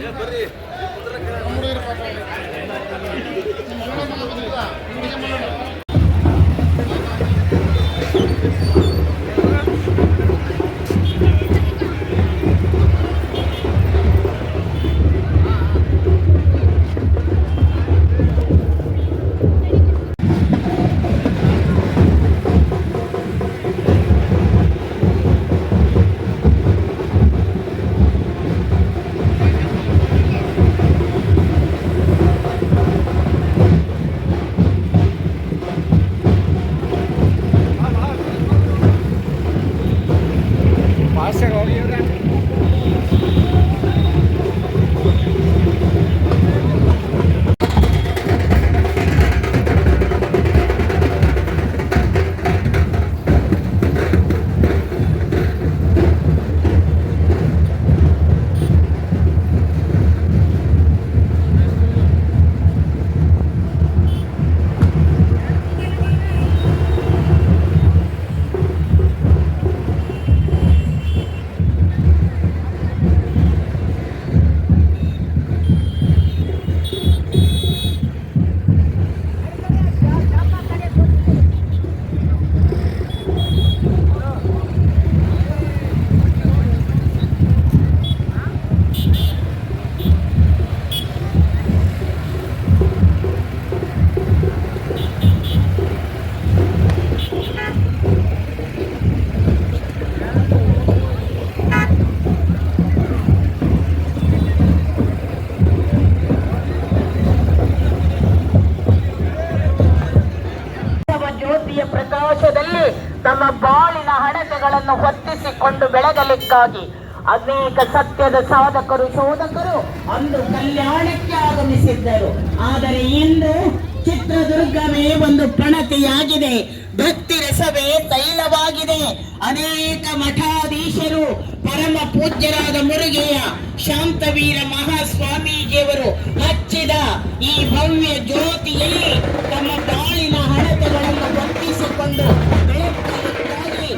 ಉತ್ಸವ ಜ್ಯೋತಿಯ ಪ್ರಕಾಶದಲ್ಲಿ ತಮ್ಮ ಬಾಳಿನ ಹಣತೆಗಳನ್ನು ಹೊತ್ತಿಸಿಕೊಂಡು ಬೆಳಗಲಿಕ್ಕಾಗಿ ಅನೇಕ ಸತ್ಯದ ಸಾಧಕರು, ಶೋಧಕರು ಅಂದು ಕಲ್ಯಾಣಕ್ಕೆ ಆಗಮಿಸಿದ್ದರು. ಆದರೆ ಇಂದು ಚಿತ್ರದುರ್ಗವೇ ಒಂದು ಪಣತೆಯಾಗಿದೆ ಭಕ್ತಿ ರಸವೇ ತೈಲವಾಗಿದೆ. ಅನೇಕ ಮಠಾಧೀಶರು, ಪರಮ ಪೂಜ್ಯರಾದ ಮುರುಗೆಯ, ಶಾಂತವೀರ ಮಹಾಸ್ವಾಮೀಜಿಯವರು ಹಚ್ಚಿದ ಈ ಭವ್ಯ ಜ್ಯೋತಿಯಲ್ಲಿ ತಮ್ಮ ಬಾಳಿನ ಹಣತೆಗಳನ್ನು ಬಂಧಿಸಿಕೊಂಡು ಬೆಳಕಿಗಾಗಿ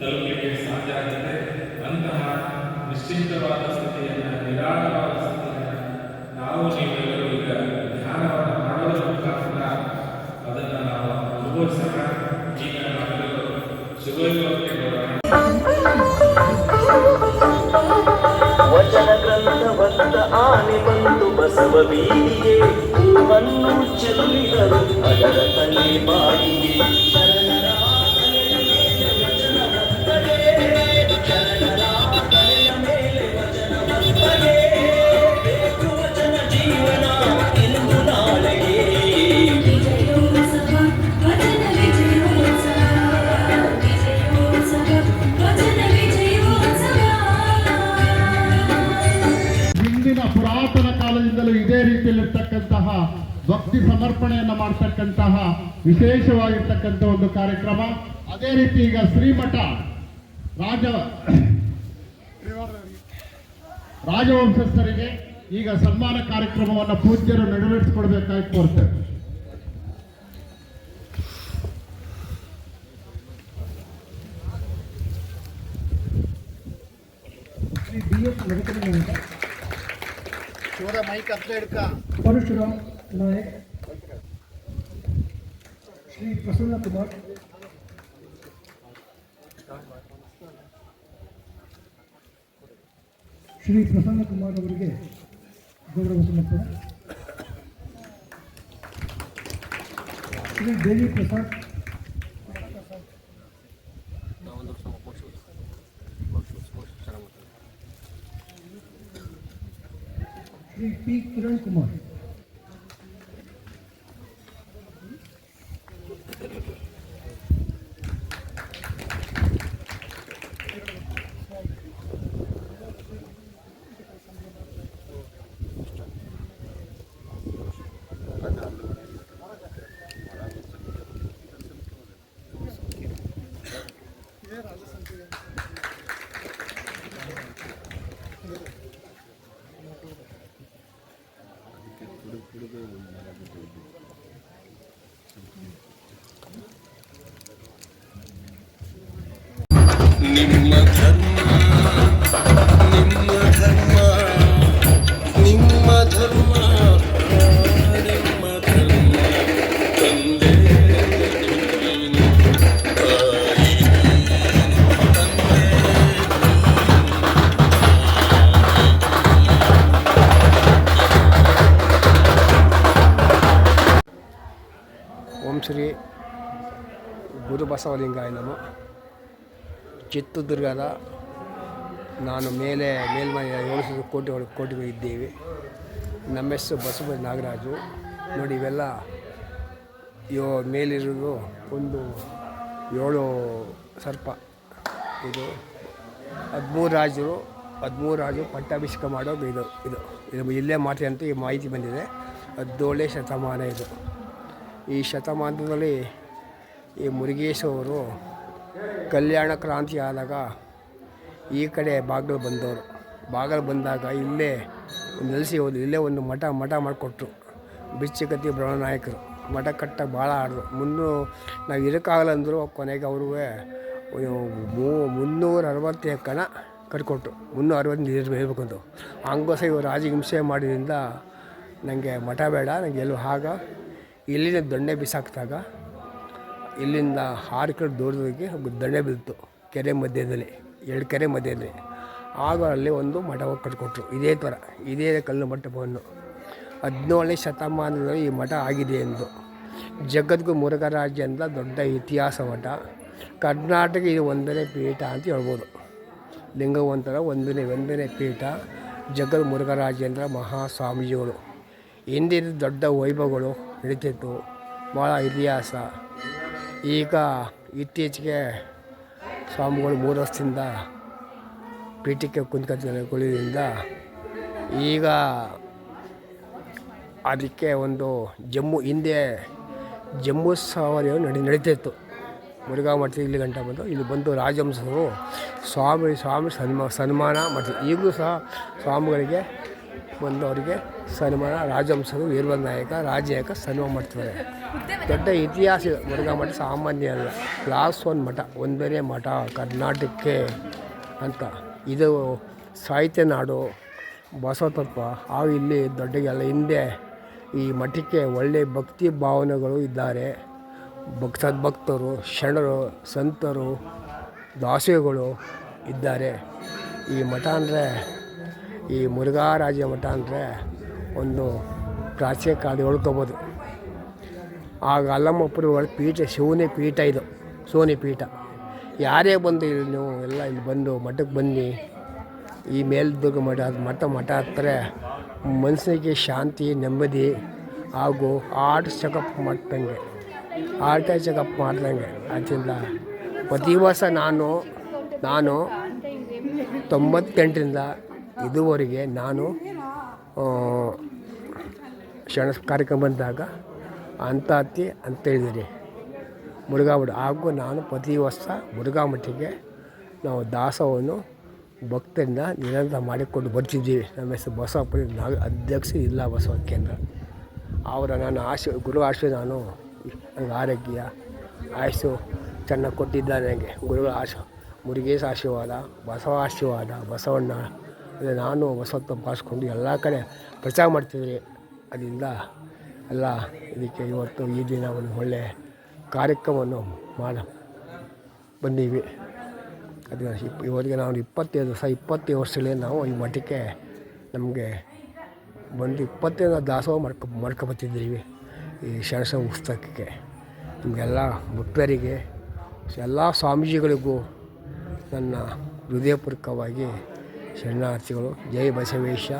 ತಲುಪಲಿಕ್ಕೆ ಸಾಧ್ಯ ಆಗುತ್ತೆ. ಅಂತಹ ನಿಶ್ಚಿಂತವಾದ ಸ್ಥಿತಿಯನ್ನ, ನಿರಾಳವಾದ ಸ್ಥಿತಿಯನ್ನ ನಾವು ನೀವೆಲ್ಲರೂ ಈಗ ಧ್ಯಾನವನ್ನು ಮಾಡೋದ್ರ ಮುಖಾಂತರ ಅದನ್ನ ನಾವು ಅನುಭವಿಸೋಣ. ಈಗ ನಾವೆಲ್ಲರೂ ಶುಭಯೋಗಕ್ಕೆ ಬರೋಣ. ವಚನ ಗ್ರಂಥವಂತ ಆನೆ ಬಂದು ಬಸವ ಬೀದಿಗೆ ಹೂವನ್ನು ಚೆಲ್ಲಿದರು. ಅದರ ಭಕ್ತಿ ಸಮರ್ಪಣೆಯನ್ನು ಮಾಡ್ತಕ್ಕಂತಹ ವಿಶೇಷವಾಗಿರ್ತಕ್ಕಂಥ ಒಂದು ಕಾರ್ಯಕ್ರಮ. ಅದೇ ರೀತಿ ಈಗ ಶ್ರೀಮಠ ರಾಜ ರಾಜವಂಶಸ್ಥರಿಗೆ ಈಗ ಸನ್ಮಾನ ಕಾರ್ಯಕ್ರಮವನ್ನು ಪೂಜ್ಯರು ನೆರವೇರಿಸಿಕೊಡ್ಬೇಕಾಗಿ ಕೋರ್ತೇವೆ ಶಿವರ ಮೈಕ್ ಅಂತ ಹಿಡ್ಕ. ಪರಶುರಾಮ್. नायक श्री प्रसन्न कुमार ಶ್ರೀ ಪ್ರಸನ್ನ ಕುಮಾರ್ ಅವರಿಗೆ ಗೌರವ ಸಮರ್ಪಣೆ ಶ್ರೀ ದೇವಿ ಪ್ರಸಾದ್ ಶ್ರೀ ಪಿ ಕಿರಣ್ ಕುಮಾರ್ ನಿಮ್ಮ ಧರ್ಮ ನಿಮ್ಮ ಧರ್ಮ ಚಿತ್ರದುರ್ಗದ ನಾನು ಮೇಲೆ ಮೇಲ್ಮೈ ಏಳು ಸಾವಿರ ಕೋಟಿ ಕೋಟಿಗಳು ಇದ್ದೇವೆ. ನಮ್ಮ ಹೆಸರು ಬಸವ ನಾಗರಾಜು. ನೋಡಿ, ಇವೆಲ್ಲ ಯೋ, ಮೇಲಿರೋದು ಒಂದು ಏಳು ಸರ್ಪ. ಇದು ಹದಿಮೂರು ರಾಜರು ಹದಿಮೂರು ರಾಜರು ಪಟ್ಟಾಭಿಷೇಕ ಮಾಡೋದು ಇದು ಇದು. ಇದು ಇಲ್ಲೇ ಮಾತ್ರ ಅಂತ ಈ ಮಾಹಿತಿ ಬಂದಿದೆ. ಹದಿನೇಳನೇ ಶತಮಾನ ಇದು. ಈ ಶತಮಾನದಲ್ಲಿ ಈ ಮುರುಗೇಶ್ ಅವರು ಕಲ್ಯಾಣ ಕ್ರಾಂತಿ ಆದಾಗ ಈ ಕಡೆ ಬಾಗಿಲು ಬಂದವರು. ಬಾಗಿಲು ಬಂದಾಗ ಇಲ್ಲೇ ನೆಲೆಸಿ ಹೋದ್ರು. ಇಲ್ಲೇ ಒಂದು ಮಠ ಮಠ ಮಾಡಿಕೊಟ್ರು. ಬಿಚ್ಚಿಕತ್ತಿ ಬ್ರಹ್ಮ ನಾಯಕರು. ಮಠ ಕಟ್ಟ ಭಾಳ ಆಡಿದ್ರು ಮುನ್ನೂ ನಾವು ಇರೋಕ್ಕಾಗಲ್ಲ ಅಂದರು, ಕೊನೆಗೆ ಅವ್ರೂ ಮೂ, ಮುನ್ನೂರ ಅರವತ್ತು ಕಣ ಕಟ್ಕೊಟ್ರು. ಮುನ್ನೂರ ಅರವತ್ತು ನೀರು ಅಂತ ಹಂಗೋಸ ಇವರು ರಾಜಹಿಂಸೆ ಮಾಡಿದ್ರಿಂದ ನನಗೆ ಮಠ ಬೇಡ ನನಗೆ ಎಲ್ಲೂ ಆಗ ಇಲ್ಲಿನ ದೊಣ್ಣೆ ಬಿಸಾಕಿದಾಗ ಇಲ್ಲಿಂದ ಆರು ಕಡೆ ದೂರದಾಗಿ ಬಿತ್ತು ಕೆರೆ ಮಧ್ಯದಲ್ಲಿ, ಎರಡು ಕೆರೆ ಮಧ್ಯದಲ್ಲಿ. ಆಗ ಅಲ್ಲಿ ಒಂದು ಮಠವನ್ನು ಕಟ್ಕೊಟ್ರು ಇದೇ ಥರ, ಇದೇ ಕಲ್ಲು ಮಂಟಪವನ್ನು ಹದಿನೇಳನೇ ಶತಮಾನದಲ್ಲಿ ಈ ಮಠ ಆಗಿದೆ ಎಂದು. ಜಗದ್ಗು ಮುರುಘರಾಜ ಅಂತ ದೊಡ್ಡ ಇತಿಹಾಸ ಮಠ. ಕರ್ನಾಟಕ ಇದು ಒಂದನೇ ಪೀಠ ಅಂತ ಹೇಳ್ಬೋದು. ಲಿಂಗವಂತರ ಒಂದನೇ ಒಂದನೇ ಪೀಠ. ಜಗದ್ ಮುರುಘರಾಜೇಂದ್ರ ಮಹಾಸ್ವಾಮೀಜಿಗಳು. ಹಿಂದಿನ ದೊಡ್ಡ ವೈಭವಗಳು ನಡೀತಿತ್ತು. ಭಾಳ ಇತಿಹಾಸ. ಈಗ ಇತ್ತೀಚೆಗೆ ಸ್ವಾಮಿಗಳು ಮೂರು ವರ್ಷದಿಂದ ಪೀಠಕ್ಕೆ ಕುಂತ್ಕೊಳ್ಳೋದ್ರಿಂದ ಈಗ ಅದಕ್ಕೆ ಒಂದು ಜಮ್ಮು ಹಿಂದೆ ಜಮ್ಮು ಸವಾರಿ ನಡಿ ನಡೀತಿತ್ತು. ಮುರುಘಾ ಮಠ ಇಲ್ಲಿ ಗಂಟ ಬಂದು. ಇಲ್ಲಿ ಬಂದು ರಾಜಹಂಸರು ಸ್ವಾಮಿ ಸ್ವಾಮಿ ಸನ್ಮಾ ಸನ್ಮಾನ ಮಾಡ್ತಾರೆ ಈಗಲೂ ಸಹ ಸ್ವಾಮಿಗಳಿಗೆ ಬಂದು ಅವರಿಗೆ ಸನ್ಮಾನ ರಾಜಹಂಸರು ವೀರ್ವ ನಾಯಕ ರಾಜನಾಯಕ ಸನ್ಮಾನ ಮಾಡ್ತಾರೆ ದೊಡ್ಡ ಇತಿಹಾಸ ಇದೆ. ಮುರುಘಾ ಮಠ ಸಾಮಾನ್ಯ ಅಲ್ಲ. ಕ್ಲಾಸ್ ಒನ್ ಮಠ ಒಂದನೇ ಮಠ, ಕರ್ನಾಟಕಕ್ಕೆ ಅಂತ. ಇದು ಸಾಹಿತ್ಯ ನಾಡು, ಬಸವತತ್ವ, ಆ ಇಲ್ಲಿ ದೊಡ್ಡಗೆಲ್ಲ ಹಿಂದೆ ಈ ಮಠಕ್ಕೆ ಒಳ್ಳೆಯ ಭಕ್ತಿ ಭಾವನೆಗಳು ಇದ್ದಾರೆ. ಭಕ್, ಸದ್ಭಕ್ತರು, ಶರಣರು, ಸಂತರು, ದಾಸಿಗಳು ಇದ್ದಾರೆ. ಈ ಮಠ ಅಂದರೆ, ಈ ಮುರುಘಾರಾಜ ಮಠ ಅಂದರೆ ಒಂದು ಪ್ರಾಚೀನ ಕಾಲ ಹೇಳ್ಕೊಬೋದು. ಆಗ ಅಲ್ಲಮ್ಮಪ್ಪರು ಒಳಗೆ ಪೀಠ ಶಿವನಿ ಪೀಠ ಇದು. ಶಿವನಿ ಪೀಠ. ಯಾರೇ ಬಂದು ಇಲ್ಲಿ ನೀವು ಎಲ್ಲ ಇಲ್ಲಿ ಬಂದು ಮಠಕ್ಕೆ ಬನ್ನಿ. ಈ ಮೇಲ್ದುರ್ಗ ಮಠ ಮಠ ಮಠ ಹತ್ತಿರ ಮನಸ್ಸಿಗೆ ಶಾಂತಿ, ನೆಮ್ಮದಿ ಹಾಗೂ ಆರ್ಟ್ ಚೆಕಪ್ ಮಾಡ್ದಂಗೆ ಆರ್ಟ್ ಚೆಕಪ್ ಮಾಡ್ದಂಗೆ ಆದ್ದರಿಂದ ಪ್ರತಿ ವರ್ಷ ನಾನು ನಾನು ತೊಂಬತ್ತೆಂಟರಿಂದ ಇದುವರೆಗೆ ನಾನು ಕ್ಷಣ ಕಾರ್ಯಕ್ರಮ ಬಂದಾಗ ಅಂತ ಅತ್ತಿ ಅಂತ ಹೇಳಿದಿರಿ ಮುರುಘಾ ಮಠ ಹಾಗೂ ನಾನು ಪ್ರತಿ ವರ್ಷ ಮುರುಘಾ ಮಠಕ್ಕೆ ನಾವು ದಾಸವನ್ನು ಭಕ್ತರಿಂದ ನಿರಂತರ ಮಾಡಿಕೊಂಡು ಬರ್ತಿದ್ದೀವಿ. ನಮ್ಮ ಹೆಸರು ಬಸವಪ್ಪ ನಾಗ ಅಧ್ಯಕ್ಷ ಇಲ್ಲ ಬಸವ ಕೇಂದ್ರ. ಅವರ ನಾನು ಆಶೆ, ಗುರು ಆಶೆ ನಾನು ಆರೋಗ್ಯ, ಆಯಸ್ಸು ಚೆನ್ನಾಗಿ ಕೊಟ್ಟಿದ್ದಾನೆ ನನಗೆ. ಗುರುಗಳ ಆಶ, ಮುರುಗೇಶ ಆಶೀರ್ವಾದ, ಬಸವ ಆಶೀರ್ವಾದ, ಬಸವಣ್ಣ ನಾನು ಬಸವತ್ವ ಬಾಸ್ಕೊಂಡು ಎಲ್ಲ ಕಡೆ ಪ್ರಚಾರ ಮಾಡ್ತಿದ್ರಿ ಅದರಿಂದ ಎಲ್ಲ ಇದಕ್ಕೆ ಇವತ್ತು ಈ ದಿನ ಒಂದು ಒಳ್ಳೆಯ ಕಾರ್ಯಕ್ರಮವನ್ನು ಮಾಡ ಬಂದೀವಿ. ಅದು ಇಪ್ ಇವತ್ತಿಗೆ ನಾವು ಇಪ್ಪತ್ತೈದು ದಿವಸ ಇಪ್ಪತ್ತೈದು ವರ್ಷದಲ್ಲಿ ನಾವು ಈ ಮಠಕ್ಕೆ ನಮಗೆ ಬಂದು ಇಪ್ಪತ್ತೈದು ದಾಸೋಹ ಮಾಡ್ಕೊ ಮಾಡ್ಕೊಬತ್ತಿದ್ದೀವಿ ಈ ಶರಣ ಪುಸ್ತಕಕ್ಕೆ ನಿಮಗೆಲ್ಲ ಮುಕ್ತರಿಗೆ ಎಲ್ಲ ಸ್ವಾಮೀಜಿಗಳಿಗೂ ನನ್ನ ಹೃದಯಪೂರ್ವಕವಾಗಿ ಶರಣಾರ್ಥಿಗಳು. ಜೈ ಬಸವೇಶ,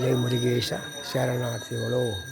ಜೈ ಮುರುಗೇಶ, ಶರಣಾರ್ಥಿಗಳು.